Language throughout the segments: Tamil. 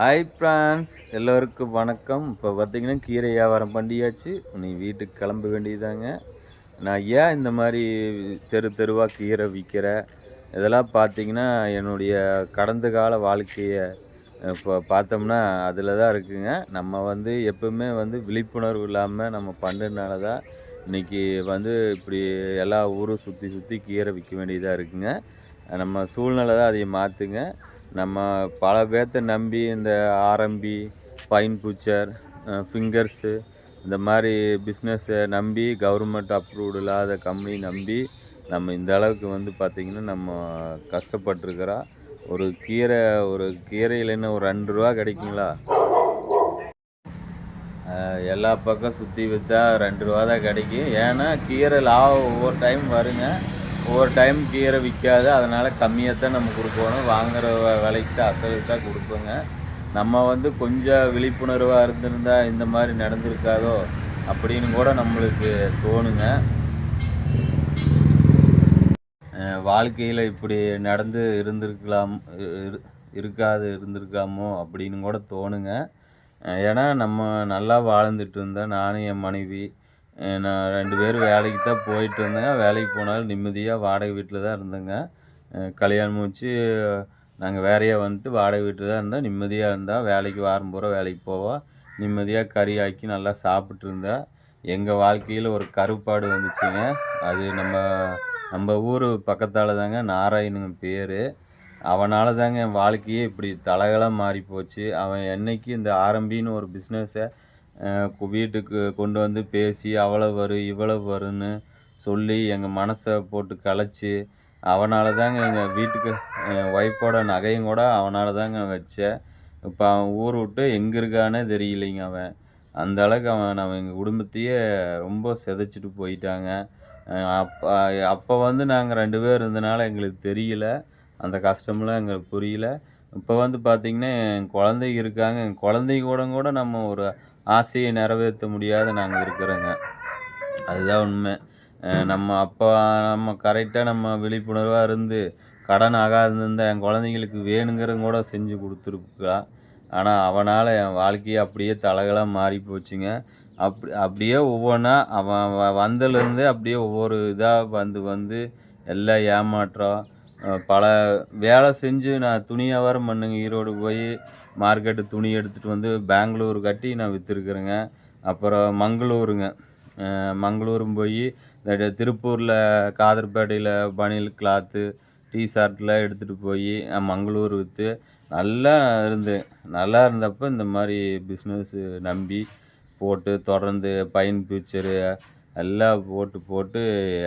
ஹாய் ஃப்ரான்ஸ் எல்லோருக்கும் வணக்கம். இப்போ பார்த்தீங்கன்னா கீரை வியாபாரம் பண்ணியாச்சு. நீ வீட்டுக்கு கிளம்ப வேண்டியதாங்க நான் ஏன் இந்த மாதிரி தெரு தெருவாக கீரை விற்கிற இதெல்லாம் பார்த்தீங்கன்னா என்னுடைய கடந்த கால வாழ்க்கையை இப்போ பார்த்தோம்னா அதில் தான் இருக்குங்க. நம்ம வந்து எப்பவுமே வந்து விழிப்புணர்வு இல்லாமல் நம்ம பண்ணுறதுனால தான் இன்றைக்கி வந்து இப்படி எல்லா ஊரும் சுற்றி சுற்றி கீரை விற்க வேண்டியதாக இருக்குங்க. நம்ம சூழ்நிலை தான் அதை மாற்றுங்க நம்ம பல பேர்த்த நம்பி இந்த ஆர்எம்பி ஃபைன் பூச்சர் ஃபிங்கர்ஸு இந்த மாதிரி பிஸ்னஸை நம்பி கவர்மெண்ட் அப்ரூவ்டு இல்லாத கம்பெனி நம்பி நம்ம இந்த அளவுக்கு வந்து பார்த்திங்கன்னா நம்ம கஷ்டப்பட்டுருக்கிறோம் ஒரு கீரை ஒரு கீரையில் என்ன ஒரு ரெண்டு ரூபா கிடைக்குங்களா? எல்லா பக்கம் சுற்றி விற்றா ரெண்டு ரூபா தான் கிடைக்கும். ஏன்னா கீரை லாபம் ஒவ்வொரு டைம் வருங்க. ஒவ்வொரு டைம் கீரை விற்காது அதனால் கம்மியாக தான் நம்ம கொடுக்கணும். வாங்குகிற விலைக்கு தான் அசலுக்கு தான் கொடுப்போங்க. நம்ம வந்து கொஞ்சம் விழிப்புணர்வாக இருந்திருந்தால் இந்த மாதிரி நடந்திருக்காதோ அப்படின்னு கூட நம்மளுக்கு தோணுங்க. வாழ்க்கையில் இப்படி நடந்து இருந்திருக்கலாம் இருக்காது இருந்திருக்காமோ அப்படின்னு கூட தோணுங்க. ஏன்னா நம்ம நல்லா வாழ்ந்துட்டு இருந்தேன். நானும் என் மனைவி நான் ரெண்டு பேரும் வேலைக்கு தான் போயிட்டு இருந்தேங்க வேலைக்கு போனாலும் நிம்மதியாக வாடகை வீட்டில் தான் இருந்தேங்க. கல்யாணம் முடிச்சு நாங்கள் வேறையாக வந்துட்டு வாடகை வீட்டில் தான் இருந்தோம். நிம்மதியாக இருந்தால் வேலைக்கு வாரம் பூரா வேலைக்கு போவோம் நிம்மதியாக கறி ஆக்கி நல்லா சாப்பிட்டு இருந்தேன் எங்கள் வாழ்க்கையில் ஒரு கருப்பாடு வந்துச்சுங்க. அது நம்ம நம்ம ஊர் பக்கத்தால் தாங்க நாராயணுங்க பேர். அவனால் தாங்க என் வாழ்க்கையே இப்படி தலைகளாக மாறி போச்சு அவன் என்னைக்கு இந்த ஆரம்பின்னு ஒரு பிஸ்னஸை வீட்டுக்கு கொண்டு வந்து பேசி அவ்வளோ வரும் இவ்வளோ வரும்னு சொல்லி எங்கள் மனசை போட்டு கலைச்சி அவனால் தாங்க எங்கள் வீட்டுக்கு ஒய்ஃபோட நகையும் கூட அவனால் தாங்க வச்சேன் இப்போ அவன் ஊர் விட்டு எங்கே இருக்கானே தெரியலைங்க அவன். அந்த அளவுக்கு அவன் நம்ம எங்கள் குடும்பத்தையே ரொம்ப சிதைச்சிட்டு போயிட்டாங்க. அப்போ அப்போ வந்து நாங்கள் ரெண்டு பேர் இருந்தனால எங்களுக்கு தெரியல. அந்த கஷ்டம்லாம் எங்களுக்கு புரியல. இப்போ வந்து பார்த்திங்கன்னா என் குழந்தைங்க இருக்காங்க. என் குழந்தைங்க கூட கூட நம்ம ஒரு ஆசையை நிறைவேற்ற முடியாத நாங்கள் இருக்கிறோங்க. அதுதான் உண்மை. நம்ம அப்போ நம்ம கரெக்டாக நம்ம விழிப்புணர்வாக இருந்து கடன் ஆகாது இருந்தால் என் குழந்தைங்களுக்கு வேணுங்கிறது கூட செஞ்சு கொடுத்துருக்கா. ஆனால் அவனால் என் வாழ்க்கையை அப்படியே தலைகளாக மாறி போச்சுங்க. அப்படி அப்படியே ஒவ்வொன்றா அவன் வந்ததுலேருந்து அப்படியே ஒவ்வொரு இதாக வந்து வந்து எல்லாம் ஏமாற்றம். பல வேலை செஞ்சு நான் துணி வியாபாரம் பண்ணுங்க. ஈரோடு போய் மார்க்கெட்டு துணி எடுத்துகிட்டு வந்து பெங்களூர் கட்டி நான் விற்றுருக்குறேங்க அப்புறம் மங்களூருங்க. மங்களூரும் போய் இந்த திருப்பூரில் காதர்பேட்டையில் பனியல் கிளாத்து ஷர்ட்டில் எடுத்துகிட்டு போய் மங்களூர் விற்று நல்லா இருந்தேன். நல்லா இருந்தப்போ இந்த மாதிரி பிஸ்னஸ்ஸு நம்பி போட்டு தொடர்ந்து பைன் ஃபியூச்சரு எல்லாம் போட்டு போட்டு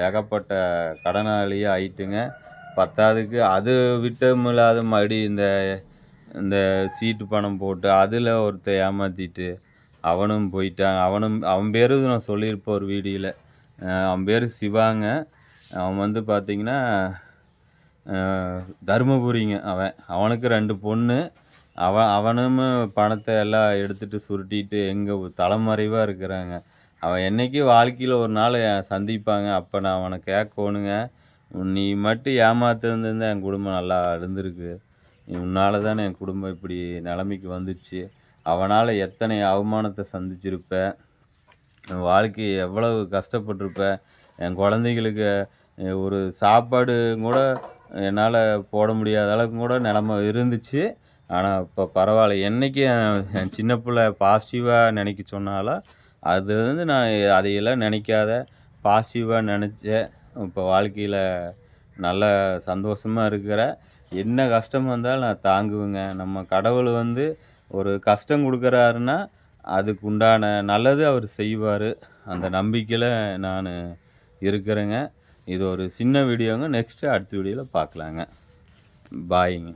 ஏகப்பட்ட கடனாளியே ஆயிட்டுங்க. பத்தாவதுக்கு அது விட்டும் இல்லாத மறுபடி இந்த இந்த சீட்டு பணம் போட்டு அதில் ஒருத்த ஏமாற்றிட்டு அவனும் போயிட்டான். அவனும் அவன் பேர் நான் சொல்லியிருப்போம் ஒரு வீடியோவில் அவன் பேர் சிவாங்க. அவன் வந்து பார்த்திங்கன்னா தருமபுரிங்க அவன். அவனுக்கு ரெண்டு பொண்ணு. அவன் அவனும் பணத்தை எல்லாம் எடுத்துகிட்டு சுருட்டிட்டு எங்கே தலைமறைவாக இருக்கிறாங்க. அவன் என்றைக்கு வாழ்க்கையில் ஒரு நாள் சந்திப்பாங்க. அப்போ நான் அவனை கேட்கணுங்க. நீ மட்டும் ஏமாத்திருந்திருந்தா என் குடும்பம் நல்லா இருந்திருக்கு. உன்னால் தானே என் குடும்பம் இப்படி நிலமைக்கு வந்துச்சு. அவனால் எத்தனை அவமானத்தை சந்திச்சிருப்பேன் என் வாழ்க்கை எவ்வளவு கஷ்டப்பட்டிருப்பேன் என் குழந்தைங்களுக்கு ஒரு சாப்பாடு கூட என்னால் போட முடியாத அளவுக்கு கூட நிலமை இருந்துச்சு. ஆனால் இப்போ பரவாயில்ல. என்றைக்கு என் சின்ன பிள்ளை பாசிட்டிவாக நினைக்க சொன்னாலும் அதுலேருந்து நான் அதையெல்லாம் நினைக்காத பாசிட்டிவாக நினச்சேன். இப்போ வாழ்க்கையில் நல்ல சந்தோஷமாக இருக்கிற என்ன கஷ்டம் வந்தாலும் நான் தாங்குவேங்க. நம்ம கடவுள் வந்து ஒரு கஷ்டம் கொடுக்குறாருன்னா அதுக்கு உண்டான நல்லது அவர் செய்வார். அந்த நம்பிக்கையில் நான் இருக்கிறேங்க. இது ஒரு சின்ன வீடியோங்க. நெக்ஸ்ட்டு அடுத்த வீடியோவில் பார்க்கலாங்க பாய்ங்க